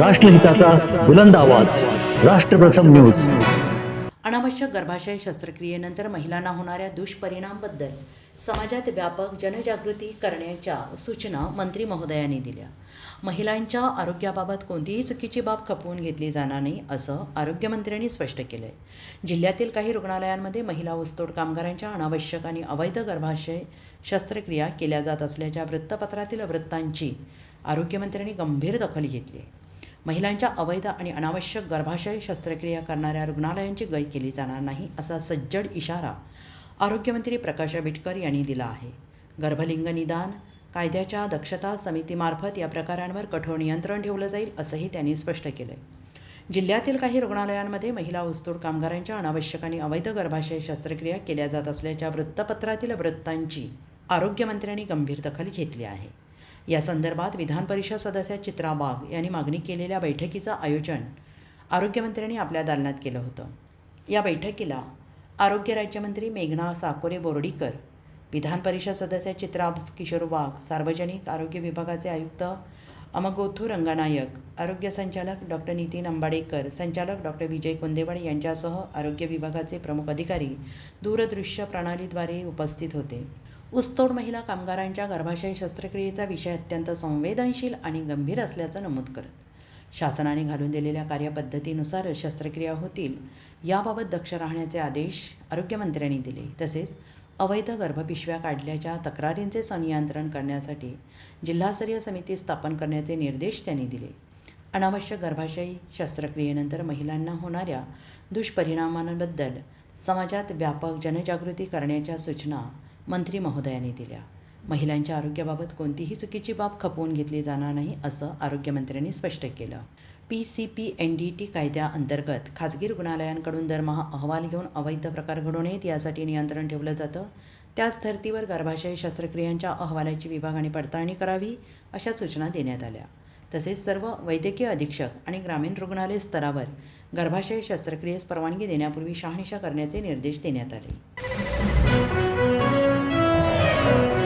राष्ट्रहिताचा बुलंद आवाज. राष्ट्रप्रथम न्यूज. अनावश्यक गर्भाशय शस्त्रक्रियेनंतर महिलांना होणाऱ्या दुष्परिणामबद्दल समाजात व्यापक जनजागृती करण्याच्या सूचना मंत्री महोदयांनी दिल्या. महिलांच्या आरोग्याबाबत कोणतीही चुकीची बाब खपवून घेतली जाणार नाही असं आरोग्यमंत्र्यांनी स्पष्ट केलं आहे जिल्ह्यातील काही रुग्णालयांमध्ये महिला ऊसतोड कामगारांच्या अनावश्यक आणि अवैध गर्भाशय शस्त्रक्रिया केल्या जात असल्याच्या वृत्तपत्रातील वृत्तांची आरोग्यमंत्र्यांनी गंभीर दखल घेतली आहे. महिलांच्या अवैध आणि अनावश्यक गर्भाशय शस्त्रक्रिया करणाऱ्या रुग्णालयांची गय केली जाणार नाही असा सज्जड इशारा आरोग्यमंत्री प्रकाश आंबेडकर यांनी दिला आहे. गर्भलिंग निदान कायद्याच्या दक्षता समितीमार्फत या प्रकारांवर कठोर नियंत्रण ठेवलं जाईल असंही त्यांनी स्पष्ट केलं आहे जिल्ह्यातील काही रुग्णालयांमध्ये महिला ऊसतोड कामगारांच्या अनावश्यक आणि अवैध गर्भाशय शस्त्रक्रिया केल्या जात असल्याच्या वृत्तपत्रातील वृत्तांची आरोग्यमंत्र्यांनी गंभीर दखल घेतली आहे. या संदर्भात विधान परिषद सदस्य चित्रा वाघ यांनी मागणी केलेल्या बैठकीचं आयोजन आरोग्यमंत्र्यांनी आपल्या दालनात केलं होतं. या बैठकीला आरोग्य राज्यमंत्री मेघना साकोरे बोर्डीकर विधान परिषद सदस्य चित्रा किशोर वाघ सार्वजनिक आरोग्य विभागाचे आयुक्त अमगोथू रंगानायक आरोग्य संचालक डॉक्टर नितीन अंबाडेकर संचालक डॉक्टर विजय कुंदेवाड यांच्यासह आरोग्य विभागाचे प्रमुख अधिकारी दूरदृश्य प्रणालीद्वारे उपस्थित होते. ऊसतोड महिला कामगारांच्या गर्भाशय शस्त्रक्रियेचा विषय अत्यंत संवेदनशील आणि गंभीर असल्याचं नमूद करत शासनाने घालून दिलेल्या कार्यपद्धतीनुसार शस्त्रक्रिया होतील याबाबत दक्ष राहण्याचे आदेश आरोग्यमंत्र्यांनी दिले. तसेच अवैध गर्भपिशव्या काढल्याच्या तक्रारींचे संनियंत्रण करण्यासाठी जिल्हास्तरीय समिती स्थापन करण्याचे निर्देश त्यांनी दिले. अनावश्यक गर्भाशयी शस्त्रक्रियेनंतर महिलांना होणाऱ्या दुष्परिणामांबद्दल समाजात व्यापक जनजागृती करण्याच्या सूचना मंत्री महोदयांनी दिल्या. महिलांच्या आरोग्याबाबत कोणतीही चुकीची बाब खपवून घेतली जाणार नाही असं आरोग्यमंत्र्यांनी स्पष्ट केलं. P C P N D T कायद्याअंतर्गत खाजगी रुग्णालयांकडून दरमहा अहवाल घेऊन अवैध प्रकार घडू नयेत यासाठी नियंत्रण ठेवलं जातं. त्याच धर्तीवर गर्भाशय शस्त्रक्रियांच्या अहवालाची विभागाने पडताळणी करावी अशा सूचना देण्यात आल्या. तसेच सर्व वैद्यकीय अधीक्षक आणि ग्रामीण रुग्णालय स्तरावर गर्भाशय शस्त्रक्रियेस परवानगी देण्यापूर्वी शहानिशा करण्याचे निर्देश देण्यात आले. Amen.